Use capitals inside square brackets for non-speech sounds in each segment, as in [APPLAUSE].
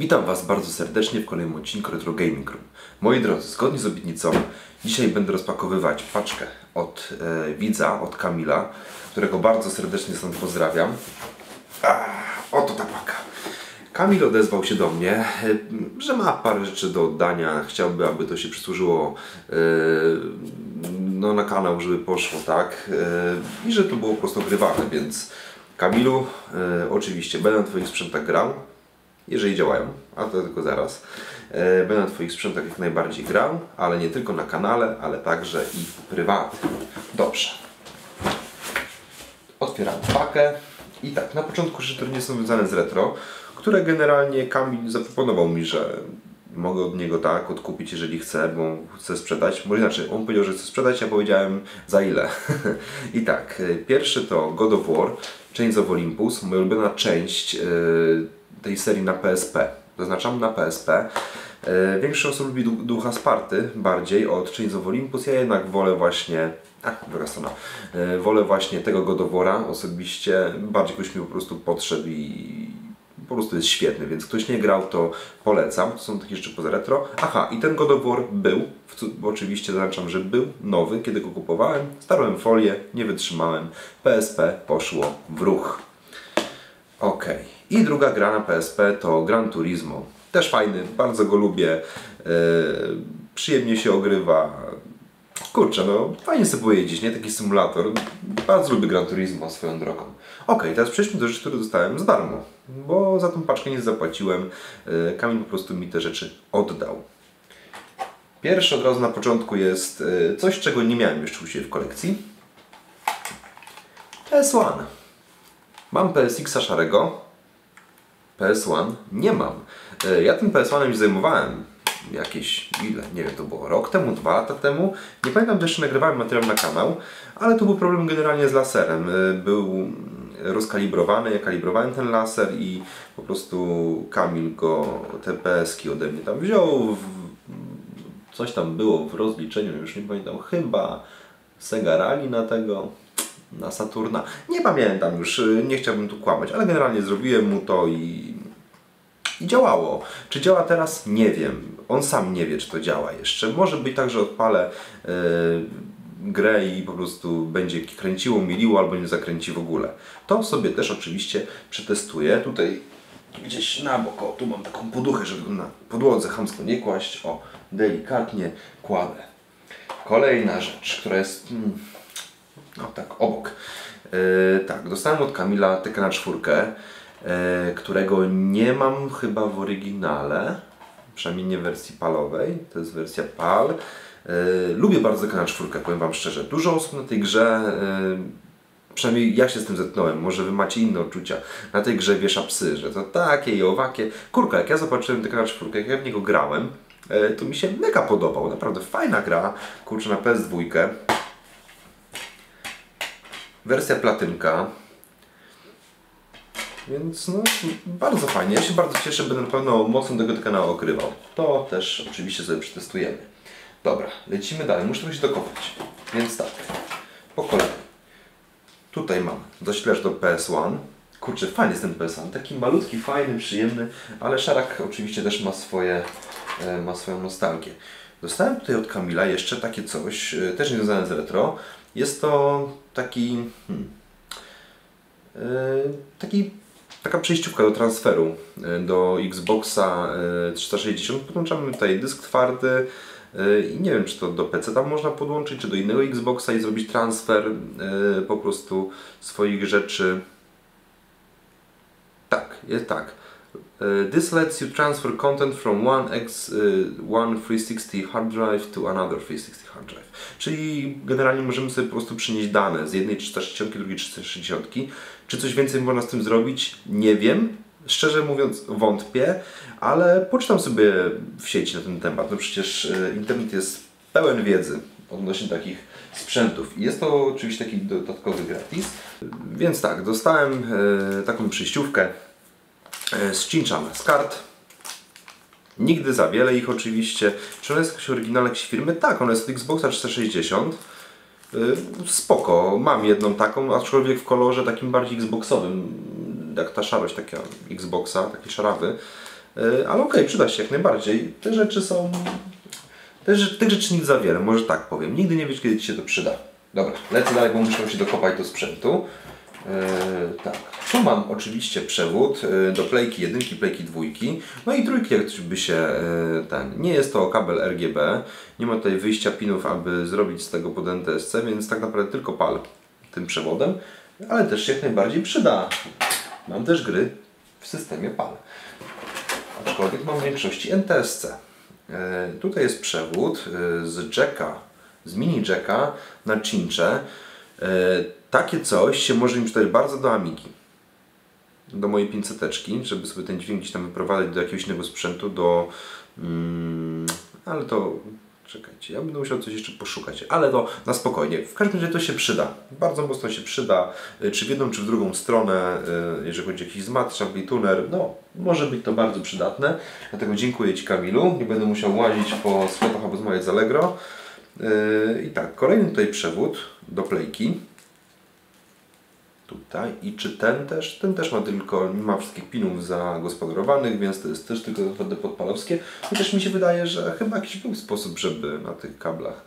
Witam Was bardzo serdecznie w kolejnym odcinku Retro Gaming Room. Moi drodzy, zgodnie z obietnicą, dzisiaj będę rozpakowywać paczkę od e, widza, od Kamila, którego bardzo serdecznie stąd pozdrawiam. A, oto ta paka. Kamil odezwał się do mnie, e, że ma parę rzeczy do oddania, chciałby, aby to się przysłużyło e, no, na kanał, żeby poszło, tak? E, I że to było po prostu ogrywane, więc Kamilu, e, oczywiście będę na Twoich sprzętach grał, jeżeli działają, a to tylko zaraz. E, Będę na Twoich sprzętach jak najbardziej grał, ale nie tylko na kanale, ale także i prywatnie. Dobrze. Otwieram pakę i tak, na początku rzeczy, które nie są związane z retro, które generalnie Kamil zaproponował mi, że mogę od niego tak odkupić, jeżeli chcę, bo chcę sprzedać. Może inaczej, on powiedział, że chce sprzedać, ja powiedziałem za ile. [LAUGHS] I tak, e, pierwszy to God of War, Chains of Olympus, moja ulubiona część e, tej serii na PSP. Zaznaczam na PSP. E, Większość osób lubi du- ducha Sparty bardziej od Chains of Olympus. Ja jednak wolę właśnie. A, druga strona. E, Wolę właśnie tego God of War'a osobiście. Bardziej ktoś mi po prostu podszedł i po prostu jest świetny, więc ktoś nie grał, to polecam. To są takie rzeczy poza retro. Aha, i ten God of War był, oczywiście zaznaczam, że był nowy, kiedy go kupowałem. Starłem folię, nie wytrzymałem. PSP poszło w ruch. Ok. I druga gra na PSP to Gran Turismo. Też fajny, bardzo go lubię. Yy, przyjemnie się ogrywa. Kurczę, no fajnie sobie pojeździć, nie? Taki symulator. Bardzo lubię Gran Turismo swoją drogą. Ok, teraz przejdźmy do rzeczy, które dostałem za darmo. Bo za tą paczkę nie zapłaciłem. Yy, Kamil po prostu mi te rzeczy oddał. Pierwszy od razu na początku jest yy, coś, czego nie miałem jeszcze u siebie w kolekcji. PS1. Mam PSX-a szarego. PS1 nie mam. E, Ja tym PS1 już zajmowałem jakieś, ile, nie wiem, to było rok temu, dwa lata temu. Nie pamiętam, czy jeszcze nagrywałem materiał na kanał, ale to był problem generalnie z laserem. E, Był rozkalibrowany, ja kalibrowałem ten laser i po prostu Kamil go, te PS-ki ode mnie tam wziął. Coś tam było w rozliczeniu, już nie pamiętam, chyba Sega Rally na tego, na Saturna. Nie pamiętam już, y, nie chciałbym tu kłamać, ale generalnie zrobiłem mu to i, i działało. Czy działa teraz? Nie wiem. On sam nie wie, czy to działa jeszcze. Może być tak, że odpalę y, grę i po prostu będzie kręciło, miliło albo nie zakręci w ogóle. To sobie też oczywiście przetestuję. Tutaj gdzieś na bok, o, tu mam taką poduchę, żeby na podłodze chamsko nie kłaść. O, delikatnie kładę. Kolejna rzecz, która jest mm, no tak, obok. E, tak, dostałem od Kamila Tekę na czwórkę, e, którego nie mam chyba w oryginale, przynajmniej nie w wersji palowej, to jest wersja PAL. E, lubię bardzo Tekę na czwórkę, powiem Wam szczerze. Dużo osób na tej grze, przynajmniej ja się z tym zetknąłem, może Wy macie inne odczucia, na tej grze wiesza psy, że to takie i owakie. Kurka, jak ja zobaczyłem Tekę na czwórkę, jak ja w niego grałem, to mi się mega podobał, naprawdę fajna gra, kurczę na PS2. Wersja platynka. Więc no, bardzo fajnie. Ja się bardzo cieszę, będę na pewno mocno tego kanału okrywał. To też oczywiście sobie przetestujemy. Dobra, lecimy dalej. Muszę trochę dokopać. Więc tak, po kolei. Tutaj mam zasilacz do PS1. Kurczę, fajny jest ten PS1. Taki malutki, fajny, przyjemny, ale Szarak oczywiście też ma swoje, ma swoją nostalgię. Dostałem tutaj od Kamila jeszcze takie coś, e, też niezwiązane z retro. Jest to taki, hmm, e, taki taka przejściówka do transferu e, do Xboxa e, 360. Podłączamy tutaj dysk twardy e, i nie wiem, czy to do PC tam można podłączyć, czy do innego Xboxa i zrobić transfer e, po prostu swoich rzeczy. Tak, jest tak. Uh, This lets you transfer content from one, X, uh, one 360 hard drive to another 360 hard drive. Czyli generalnie możemy sobie po prostu przynieść dane z jednej 360, drugiej 360. Czy coś więcej można z tym zrobić? Nie wiem. Szczerze mówiąc wątpię, ale poczytam sobie w sieci na ten temat. No przecież e, internet jest pełen wiedzy odnośnie takich sprzętów. I jest to oczywiście taki dodatkowy gratis. Więc tak, dostałem e, taką przejściówkę e, z Cinchana z kart. Nigdy za wiele ich oczywiście. Czy ona jest jakaś oryginalna jakiejś firmy? Tak, ona jest od Xboxa 360. Y, Spoko, mam jedną taką, aczkolwiek w kolorze takim bardziej Xboxowym, jak ta szarość taka Xboxa, taki szarawy. E, ale okej, przyda się jak najbardziej. Te rzeczy są... Te, tych rzeczy nic za wiele, może tak powiem. Nigdy nie wiesz, kiedy Ci się to przyda. Dobra, lecę dalej, bo muszę się dokopać do sprzętu. E, tak, tu mam oczywiście przewód e, do playki jedynki, playki dwójki, no i trójki, jak ktoś by się e, ten. Nie jest to kabel RGB, nie ma tutaj wyjścia pinów, aby zrobić z tego pod NTSC, więc tak naprawdę tylko pal tym przewodem, ale też się jak najbardziej przyda. Mam też gry w systemie PAL. Aczkolwiek mam w większości NTSC. Tutaj jest przewód z jacka, z mini jacka na cincze. Takie coś się może mi przydać bardzo do Amigi. Do mojej 500, żeby sobie ten dźwięk gdzieś tam wyprowadzać do jakiegoś innego sprzętu, do... Mm, ale to... Czekajcie, ja będę musiał coś jeszcze poszukać, ale to na spokojnie. W każdym razie to się przyda. Bardzo mocno się przyda, y, czy w jedną, czy w drugą stronę, y, jeżeli chodzi o jakiś zmat, tuner. No, może być to bardzo przydatne. Dlatego dziękuję Ci Kamilu. Nie będę musiał łazić po sklepach, aby zmawiać z Allegro. Y, I tak, kolejny tutaj przewód do plejki. Tutaj. I czy ten też? Ten też ma tylko, nie ma wszystkich pinów zagospodarowanych, więc to jest też tylko naprawdę podpalowskie. Chociaż mi się wydaje, że chyba jakiś był sposób, żeby na tych kablach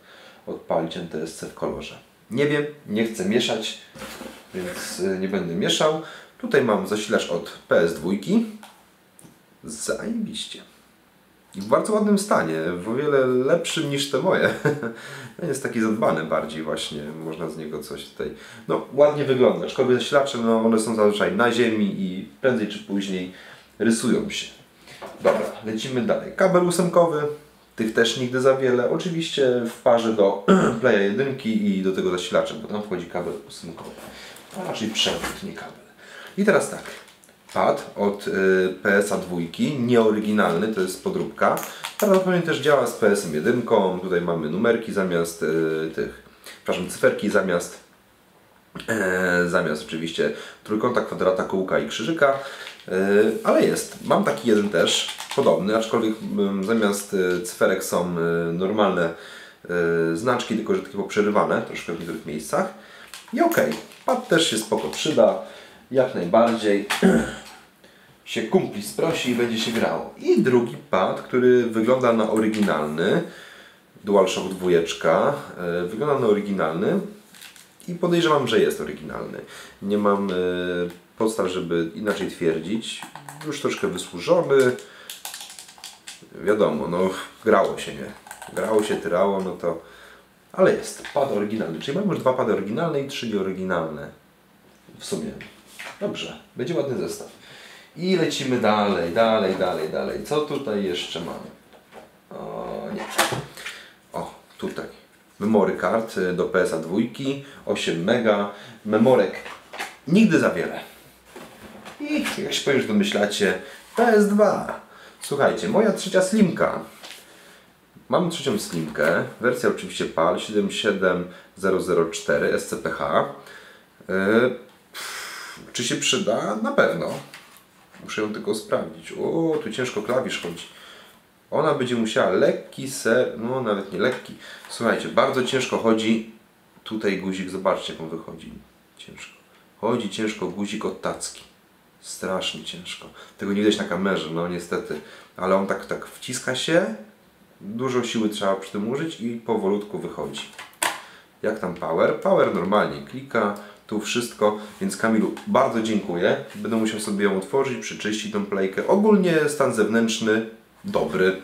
odpalić NTSC w kolorze. Nie wiem, nie chcę mieszać, więc y, nie będę mieszał. Tutaj mam zasilacz od PS2. Zajebiście. W bardzo ładnym stanie, w o wiele lepszym niż te moje. [LAUGHS] Jest taki zadbany bardziej właśnie, można z niego coś tutaj... No, ładnie wygląda, aczkolwiek zasilacze, no one są zazwyczaj na ziemi i prędzej czy później rysują się. Dobra, lecimy dalej. Kabel ósemkowy, tych też nigdy za wiele. Oczywiście w parze do [CLEARS THROAT] Playa 1 i do tego zasilacza, bo tam wchodzi kabel ósemkowy. A raczej przewód, nie kabel. I teraz tak, pad od y, PSA 2, nieoryginalny, to jest podróbka. Prawdopodobnie też działa z PSM 1. Tutaj mamy numerki zamiast y, tych, przepraszam, cyferki zamiast e, zamiast oczywiście trójkąta, kwadrata, kółka i krzyżyka. E, ale jest. Mam taki jeden też, podobny, aczkolwiek mm, zamiast e, cyferek są normalne znaczki, tylko że takie poprzerywane troszkę w niektórych miejscach. I okej, pad też się spoko przyda, jak najbardziej. [CLEARS THROAT] się kumpli sprosi i będzie się grało. I drugi pad, który wygląda na oryginalny, DualShock 2, e, wygląda na oryginalny i podejrzewam, że jest oryginalny. Nie mam e, podstaw, żeby inaczej twierdzić. Już troszkę wysłużony. Wiadomo, no grało się, nie? Grało się, tyrało, no to... Ale jest, pad oryginalny. Czyli mamy już dwa pady oryginalne i trzy nieoryginalne. W sumie. Dobrze, będzie ładny zestaw. I lecimy dalej, dalej, dalej, dalej. Co tutaj jeszcze mamy? O, nie. O, tutaj. Memory card y, do PSA 2, 8 mega. Memorek nigdy za wiele. I jak się że domyślacie, PS2. Słuchajcie, moja trzecia slimka. Mam trzecią slimkę, wersja oczywiście PAL 77004 SCPH. Yy, czy się przyda? Na pewno. Muszę ją tylko sprawdzić. O, tu ciężko klawisz chodzi. Ona będzie musiała lekki ser, no nawet nie lekki. Słuchajcie, bardzo ciężko chodzi. Tutaj guzik, zobaczcie jak on wychodzi. Ciężko. Chodzi ciężko guzik od tacki. Strasznie ciężko. Tego nie widać na kamerze, no niestety. Ale on tak, tak wciska się. Dużo siły trzeba przy tym użyć i powolutku wychodzi. Jak tam power? Power normalnie klika, tu wszystko, więc Kamilu bardzo dziękuję. Będę musiał sobie ją otworzyć, przyczyścić tą playkę. Ogólnie stan zewnętrzny dobry.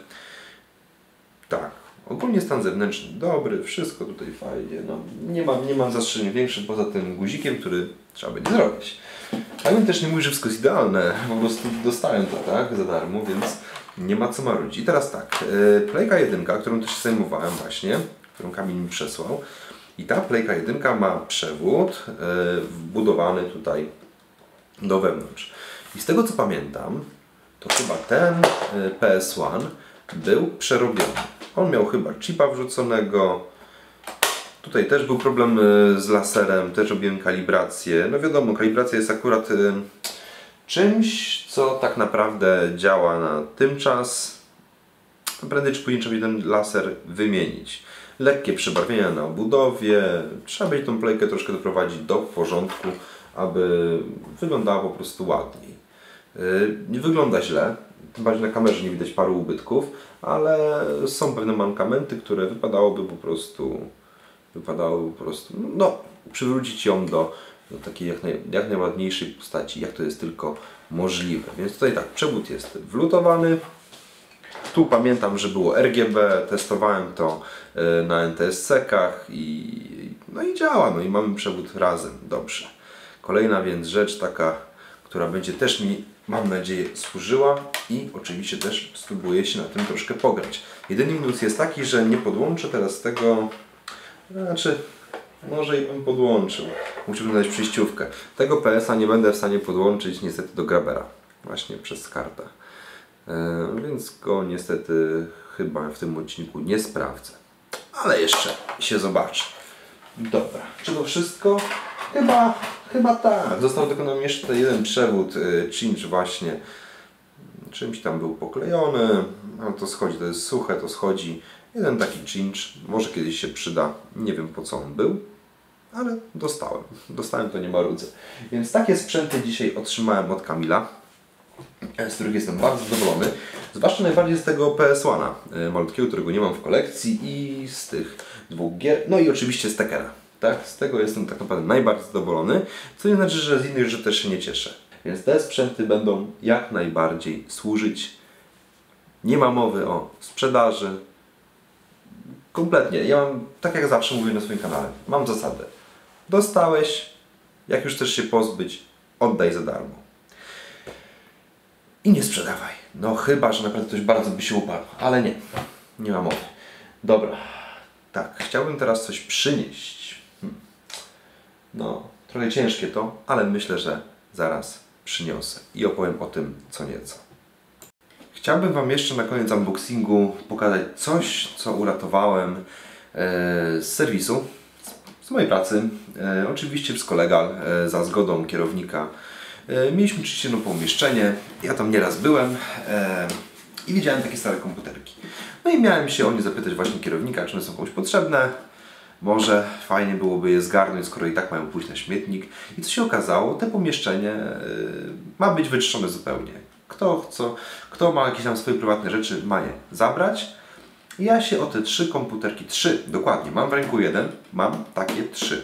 Tak, ogólnie stan zewnętrzny dobry, wszystko tutaj fajnie. No, nie, mam, nie mam zastrzeżeń większych poza tym guzikiem, który trzeba będzie zrobić. A bym też nie mówi, że wszystko jest idealne, po prostu dostałem to tak za darmo, więc nie ma co marudzić. I teraz tak, yy, Playka 1, którą też zajmowałem właśnie, którą Kamil mi przesłał. I ta Playka 1 ma przewód yy, wbudowany tutaj do wewnątrz. I z tego co pamiętam, to chyba ten y, PS1 był przerobiony. On miał chyba chipa wrzuconego. Tutaj też był problem y, z laserem, też robiłem kalibrację. No wiadomo, kalibracja jest akurat czymś, co tak naprawdę działa na tym czas. Prędzej czy później trzeba ten laser wymienić. Lekkie przebarwienia na obudowie. Trzeba będzie tą playkę troszkę doprowadzić do porządku, aby wyglądała po prostu ładniej. Nie wygląda źle. tym bardziej na kamerze nie widać paru ubytków, ale są pewne mankamenty, które wypadałoby po prostu wypadałoby po prostu no, przywrócić ją do, do takiej jak, naj, jak najładniejszej postaci, jak to jest tylko możliwe. Więc tutaj tak, przewód jest wlutowany. Tu pamiętam, że było RGB, testowałem to e, na NTSC-kach i, no i działa, no i mamy przewód razem, dobrze. Kolejna więc rzecz taka, która będzie też mi, mam nadzieję, służyła i oczywiście też spróbuję się na tym troszkę pograć. Jedyny minus jest taki, że nie podłączę teraz tego, znaczy może i bym podłączył. Musiałbym dać przejściówkę. Tego PS-a nie będę w stanie podłączyć niestety do Grabera. Właśnie przez kartę. E, więc go niestety chyba w tym odcinku nie sprawdzę. Ale jeszcze się zobaczy. Dobra, czy to wszystko? Chyba, chyba tak. Został nam jeszcze jeden przewód y, cinch właśnie. Czymś tam był poklejony, ale to schodzi, to jest suche, to schodzi. Jeden taki cinch, może kiedyś się przyda, nie wiem po co on był, ale dostałem. Dostałem to nie marudzę. Więc takie sprzęty dzisiaj otrzymałem od Kamila, z których jestem bardzo zadowolony. Zwłaszcza najbardziej z tego PS1 y, malutkiego, którego nie mam w kolekcji i z tych dwóch gier, no i oczywiście z Tekera. Tak? Z tego jestem tak naprawdę najbardziej zadowolony, co nie znaczy, że z innych rzeczy też się nie cieszę. Więc te sprzęty będą jak najbardziej służyć. Nie ma mowy o sprzedaży. Kompletnie. Ja mam, tak jak zawsze mówię na swoim kanale, mam zasadę. Dostałeś, jak już chcesz się pozbyć, oddaj za darmo. I nie sprzedawaj. No chyba, że naprawdę ktoś bardzo by się uparł, ale nie. Nie ma mowy. Dobra. Tak, chciałbym teraz coś przynieść. Hmm. No, trochę ciężkie to, ale myślę, że zaraz przyniosę i opowiem o tym co nieco. Chciałbym Wam jeszcze na koniec unboxingu pokazać coś, co uratowałem e, z serwisu, z mojej pracy. E, oczywiście z kolega, e, za zgodą kierownika. E, mieliśmy oczywiście jedno pomieszczenie, ja tam nieraz byłem e, i widziałem takie stare komputerki. No i miałem się o nie zapytać właśnie kierownika, czy one są komuś potrzebne. Może fajnie byłoby je zgarnąć, skoro i tak mają pójść na śmietnik. I co się okazało, te pomieszczenie y, ma być wyczyszczone zupełnie. Kto, co, kto ma jakieś tam swoje prywatne rzeczy, ma je zabrać. Ja się o te trzy komputerki, trzy dokładnie, mam w ręku jeden, mam takie trzy.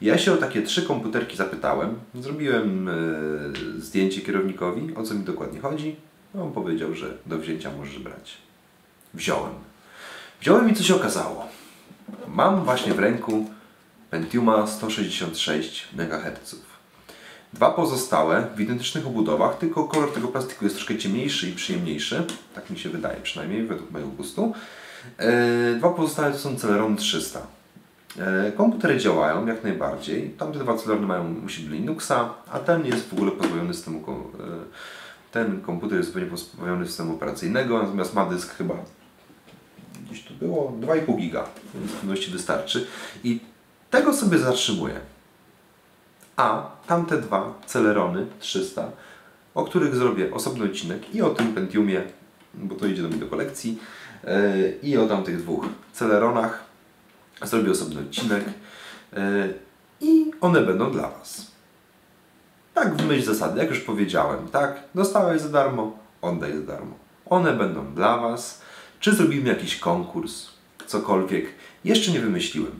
Ja się o takie trzy komputerki zapytałem, zrobiłem y, zdjęcie kierownikowi, o co mi dokładnie chodzi. No, on powiedział, że do wzięcia możesz brać. Wziąłem. Wziąłem i co się okazało? Mam właśnie w ręku Pentiuma 166 MHz. Dwa pozostałe w identycznych obudowach, tylko kolor tego plastiku jest troszkę ciemniejszy i przyjemniejszy. Tak mi się wydaje przynajmniej, według mojego gustu. E, dwa pozostałe to są Celeron 300. E, komputery działają jak najbardziej. Tamte dwa Celerony mają musi Linuxa, a ten jest w ogóle pozbawiony systemu. E, ten komputer jest zupełnie pozbawiony systemu operacyjnego, natomiast ma dysk chyba gdzieś tu było 2,5 giga, więc w pewności wystarczy. I tego sobie zatrzymuję. A tamte dwa Celerony 300, o których zrobię osobny odcinek i o tym Pentiumie, bo to idzie do mnie do kolekcji, yy, i o tamtych dwóch Celeronach zrobię osobny odcinek yy, i one będą dla Was. Tak w myśl zasady, jak już powiedziałem, tak? Dostałeś za darmo, oddaj za darmo. One będą dla Was. Czy zrobimy jakiś konkurs, cokolwiek? Jeszcze nie wymyśliłem.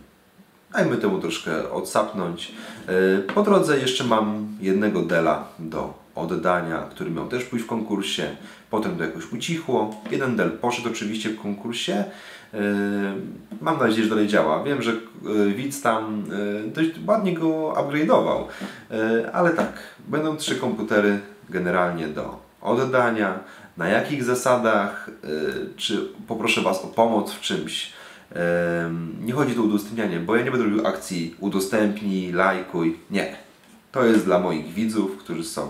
Dajmy temu troszkę odsapnąć. E, po drodze jeszcze mam jednego Dela do oddania, który miał też pójść w konkursie. Potem to jakoś ucichło. Jeden Del poszedł oczywiście w konkursie. E, mam nadzieję, że dalej działa. Wiem, że e, widz tam dość ładnie go upgrade'ował. Ale tak, będą trzy komputery generalnie do oddania. Na jakich zasadach? Czy poproszę Was o pomoc w czymś? Nie chodzi tu o udostępnianie, bo ja nie będę robił akcji udostępnij, lajkuj. Nie. To jest dla moich widzów, którzy są e,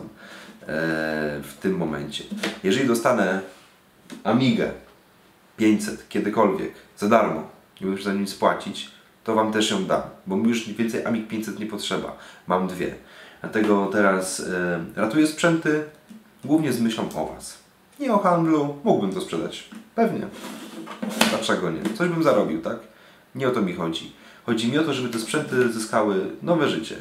w tym momencie. Jeżeli dostanę Amigę 500 kiedykolwiek za darmo, nie muszę za nic płacić, to Wam też ją dam, bo mi już więcej Amig 500 nie potrzeba. Mam dwie. Dlatego teraz e, ratuję sprzęty głównie z myślą o Was. Nie o handlu, mógłbym to sprzedać. Pewnie. Dlaczego nie? Coś bym zarobił, tak? Nie o to mi chodzi. Chodzi mi o to, żeby te sprzęty zyskały nowe życie.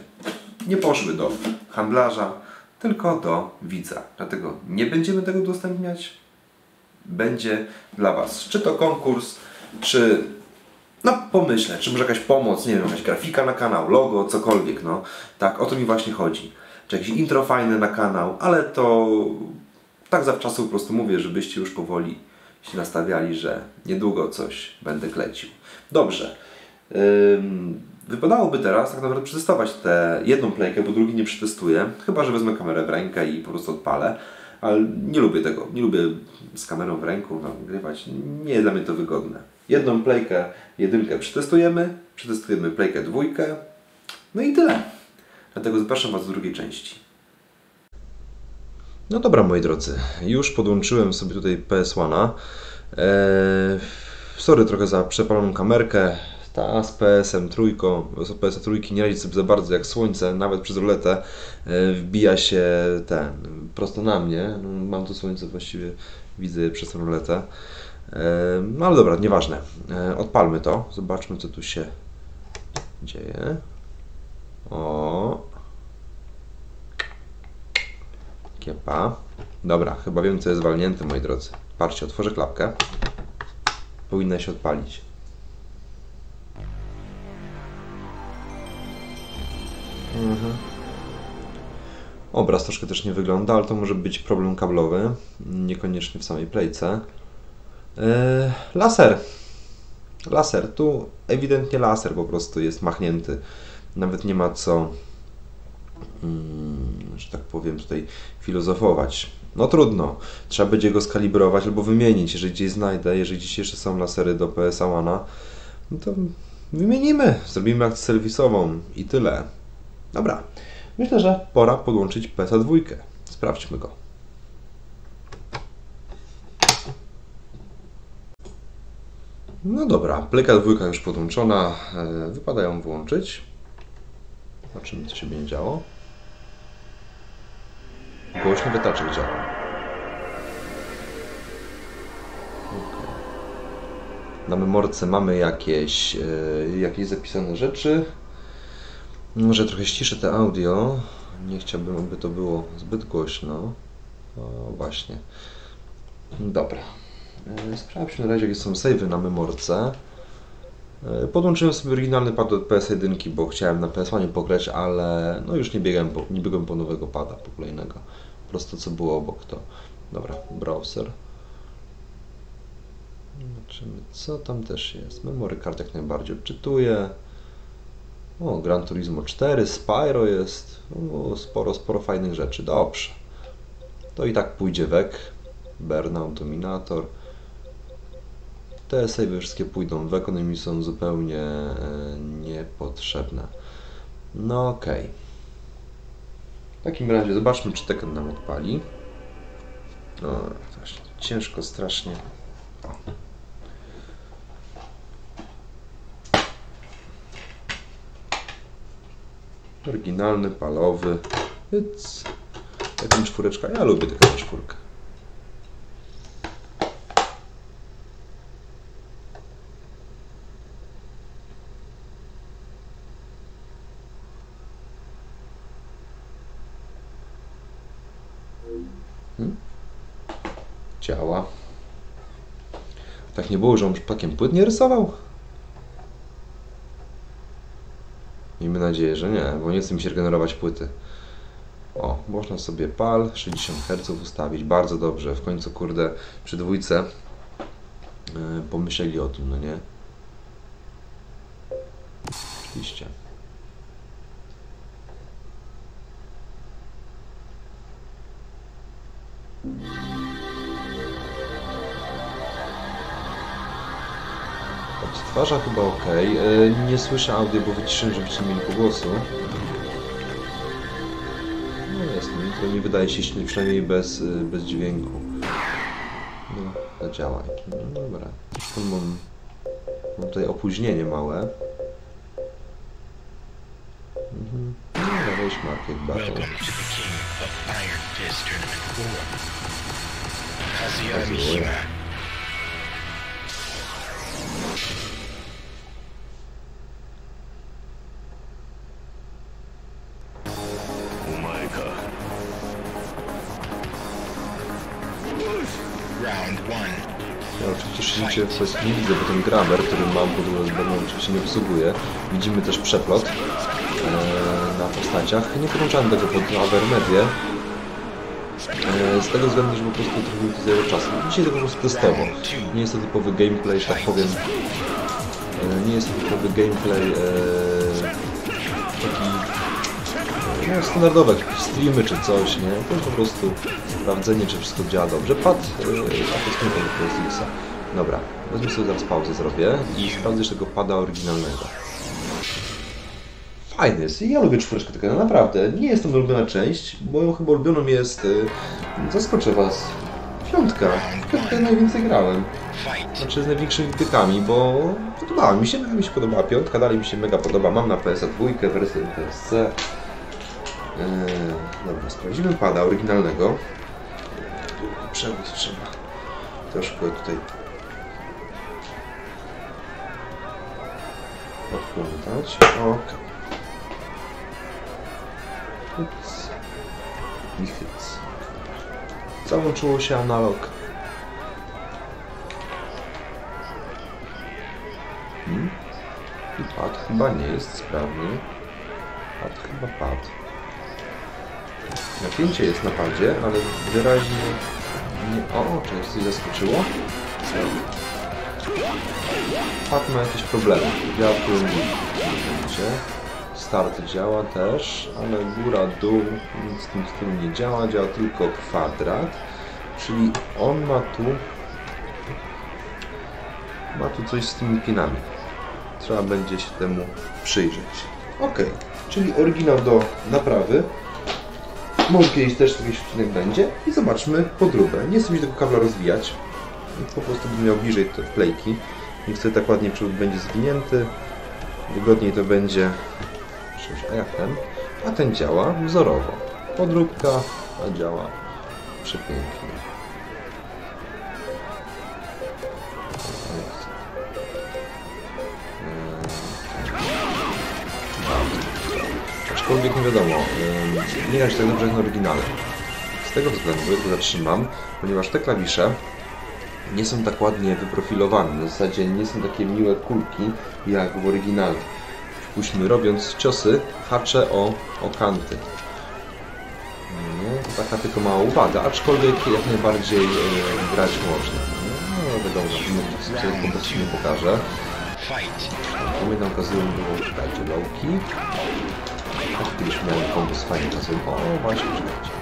Nie poszły do handlarza, tylko do widza. Dlatego nie będziemy tego udostępniać. Będzie dla Was czy to konkurs, czy no pomyślę, czy może jakaś pomoc, nie wiem, jakaś grafika na kanał, logo, cokolwiek, no. Tak, o to mi właśnie chodzi. Czy jakieś intro fajne na kanał, ale to tak zawczasu po prostu mówię, żebyście już powoli się nastawiali, że niedługo coś będę klecił. Dobrze. Wypadałoby teraz tak naprawdę przetestować tę jedną playkę, bo drugi nie przetestuję. Chyba, że wezmę kamerę w rękę i po prostu odpalę. Ale nie lubię tego. Nie lubię z kamerą w ręku nagrywać. Nie jest dla mnie to wygodne. Jedną playkę, jedynkę przetestujemy. Przetestujemy playkę dwójkę. No i tyle. Dlatego zapraszam Was do drugiej części. No dobra, moi drodzy, już podłączyłem sobie tutaj PS1. Eee, sorry trochę za przepaloną kamerkę. Ta z PS-em trójką, z PS trójki nie radzi sobie za bardzo jak słońce, nawet przez roletę e, wbija się ten prosto na mnie. No, mam tu słońce właściwie, widzę je przez roletę. E, no ale dobra, nieważne. E, odpalmy to, zobaczmy co tu się dzieje. O, Kiepa. Dobra, chyba wiem co jest walnięte, moi drodzy. Patrzcie, otworzę klapkę. Powinna się odpalić. Mhm. Obraz troszkę też nie wygląda, ale to może być problem kablowy, niekoniecznie w samej playce. Yy, laser. Laser. Tu ewidentnie laser po prostu jest machnięty. Nawet nie ma co Hmm, że tak powiem, tutaj filozofować. No trudno, trzeba będzie go skalibrować albo wymienić, jeżeli gdzieś znajdę, jeżeli gdzieś jeszcze są lasery do PSA One, no to wymienimy, zrobimy akcję serwisową i tyle. Dobra, myślę, że pora podłączyć PSA 2. Sprawdźmy go. No dobra, pleka dwójka już podłączona, e, wypada ją włączyć. Zobaczymy, co się będzie działo. Głośny wytaczek działa. Okay. Na memorce mamy jakieś, yy, jakieś zapisane rzeczy. Może trochę ściszę te audio. Nie chciałbym, aby to było zbyt głośno. O, właśnie. Dobra. Yy, sprawdźmy na razie, jakie są savey na memorce. E, podłączyłem sobie oryginalny pad od PS1, bo chciałem na PS1 pograć, ale no już nie biegłem po, nie biegłem po nowego pada, po kolejnego. Po prostu co było obok to. Dobra, browser. Zobaczymy, co tam też jest. Memory card jak najbardziej odczytuje. O, Gran Turismo 4, Spyro jest. O, sporo, sporo fajnych rzeczy. Dobrze. To i tak pójdzie wek. Burnout, Dominator. Te save wszystkie pójdą w ekonomii, są zupełnie e, niepotrzebne. No okej. Okay. W takim razie zobaczmy, czy Tekken nam odpali. O, ciężko strasznie. Oryginalny, palowy. It's... Tekken czwóreczka. Ja lubię Tekken czwórkę. Działa. Tak nie było, że on przypadkiem płyt nie rysował? Nadzieję, że nie, bo nie chce mi się regenerować płyty. O, można sobie PAL 60 Hz ustawić, bardzo dobrze. W końcu, kurde, przy dwójce yy, pomyśleli o tym, no nie? Oczywiście. Odtwarza chyba ok. Nie słyszę audio, bo wyciszyłem, żebyście nie mieli pogłosu. No jest, no, to mi wydaje się silny, przynajmniej bez, e, bez dźwięku. No, to działa. No dobra. Zresztą mam, mam tutaj opóźnienie małe. Mhm. No, weź market battle. Kazuya. Kwestii nie widzę, bo ten gramer, który mam pod USB, oczywiście nie obsługuje. Widzimy też przeplot e, na postaciach. Nie podłączałem tego pod Avermedię. E, z tego względu, że po prostu trochę mi to zajęło czasu. Dzisiaj to po prostu testowo. Nie jest to typowy gameplay, że tak powiem. E, nie jest to typowy gameplay e, taki no, standardowe streamy czy coś, nie? To po prostu sprawdzenie, czy wszystko działa dobrze. Pad, a to. Dobra, wezmę sobie zaraz pauzę zrobię i sprawdzę jeszcze tego pada oryginalnego. Fajny jest. Ja lubię czwóreczkę tylko naprawdę. Nie jest to ulubiona część. Moją chyba ulubioną jest, yy, zaskoczę Was, piątka. Piątkę najwięcej grałem. Znaczy z największymi wtykami, bo podobała mi się, mi się podobała piątka, dalej mi się mega podoba. Mam na PSA dwójkę, wersję PSC. Eee, dobra, sprawdzimy pada oryginalnego. Przewód trzeba troszkę tutaj odplątać. Ok. Hyc. I hyc. Załączyło się analog. Hmm? I pad chyba nie jest sprawny. Pad chyba pad. Napięcie jest na padzie, ale wyraźnie nie... O, czy coś zaskoczyło? Pad ma jakieś problemy. Działa w momencie. Start działa też, ale góra, dół, nic z tym, tym nie działa, działa tylko kwadrat. Czyli on ma tu... Ma tu coś z tymi pinami. Trzeba będzie się temu przyjrzeć. Ok, czyli oryginał do naprawy. Może kiedyś też jakiś odcinek będzie i zobaczmy podróbę. Nie chcę mi tego kabla rozwijać. Po prostu bym miał bliżej te wklejki. Nie chcę tak ładnie przód będzie zwinięty. Wygodniej to będzie. Przecież, a jak ten? A ten działa wzorowo. Podróbka, a działa przepięknie. Aczkolwiek nie wiadomo, yy, nie gra się tak dobrze jak na oryginale. Z tego względu to zatrzymam, ponieważ te klawisze nie są tak ładnie wyprofilowane. W zasadzie nie są takie miłe kulki jak w oryginale. Przypuśćmy, robiąc ciosy, haczę o, o kanty. To taka tylko mała uwaga, aczkolwiek jak najbardziej e, grać można. No wiadomo, że sobie po prostu nie pokażę. Pamiętam, okazują było, czekajcie, lowki. Tak, kiedyś miałem kombos fajnie okazują. O, właśnie, czekajcie.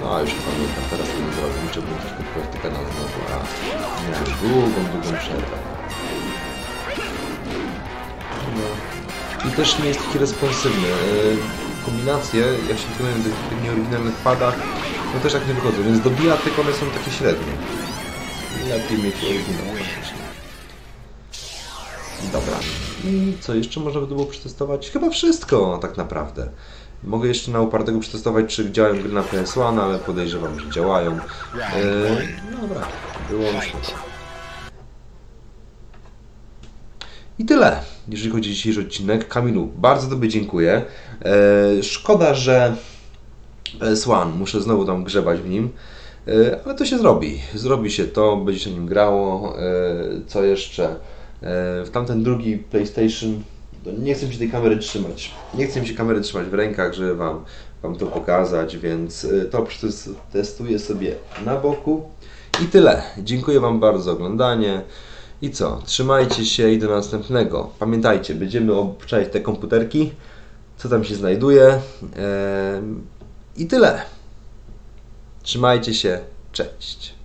No, już pamiętam, teraz to nie zrobię, niczego troszkę praktykę na znowu, a miałem długą, długą przerwę. No. I też nie jest taki responsywny. E, Kombinacje, jak się wykonują w tych nieoryginalnych padach, no też tak nie wychodzą, więc do bijatyk one są takie średnie. Lepiej mieć oryginał. Dobra. I co jeszcze można by było przetestować? Chyba wszystko tak naprawdę. Mogę jeszcze na upartego przetestować, czy działają gry na PS1, ale podejrzewam, że działają. Eee, dobra, wyłączmy to. I tyle, jeżeli chodzi o dzisiejszy odcinek. Kamilu, bardzo Tobie dziękuję. Eee, szkoda, że PS1, muszę znowu tam grzebać w nim. E, ale to się zrobi. Zrobi się to, będzie się nim grało. E, co jeszcze? E, w tamten drugi PlayStation nie chcę mi się tej kamery trzymać. Nie chcę mi się kamery trzymać w rękach, żeby Wam, wam to pokazać, więc to testuję sobie na boku. I tyle. Dziękuję Wam bardzo za oglądanie. I co? Trzymajcie się i do następnego. Pamiętajcie, będziemy obczaić te komputerki, co tam się znajduje. I tyle. Trzymajcie się, cześć.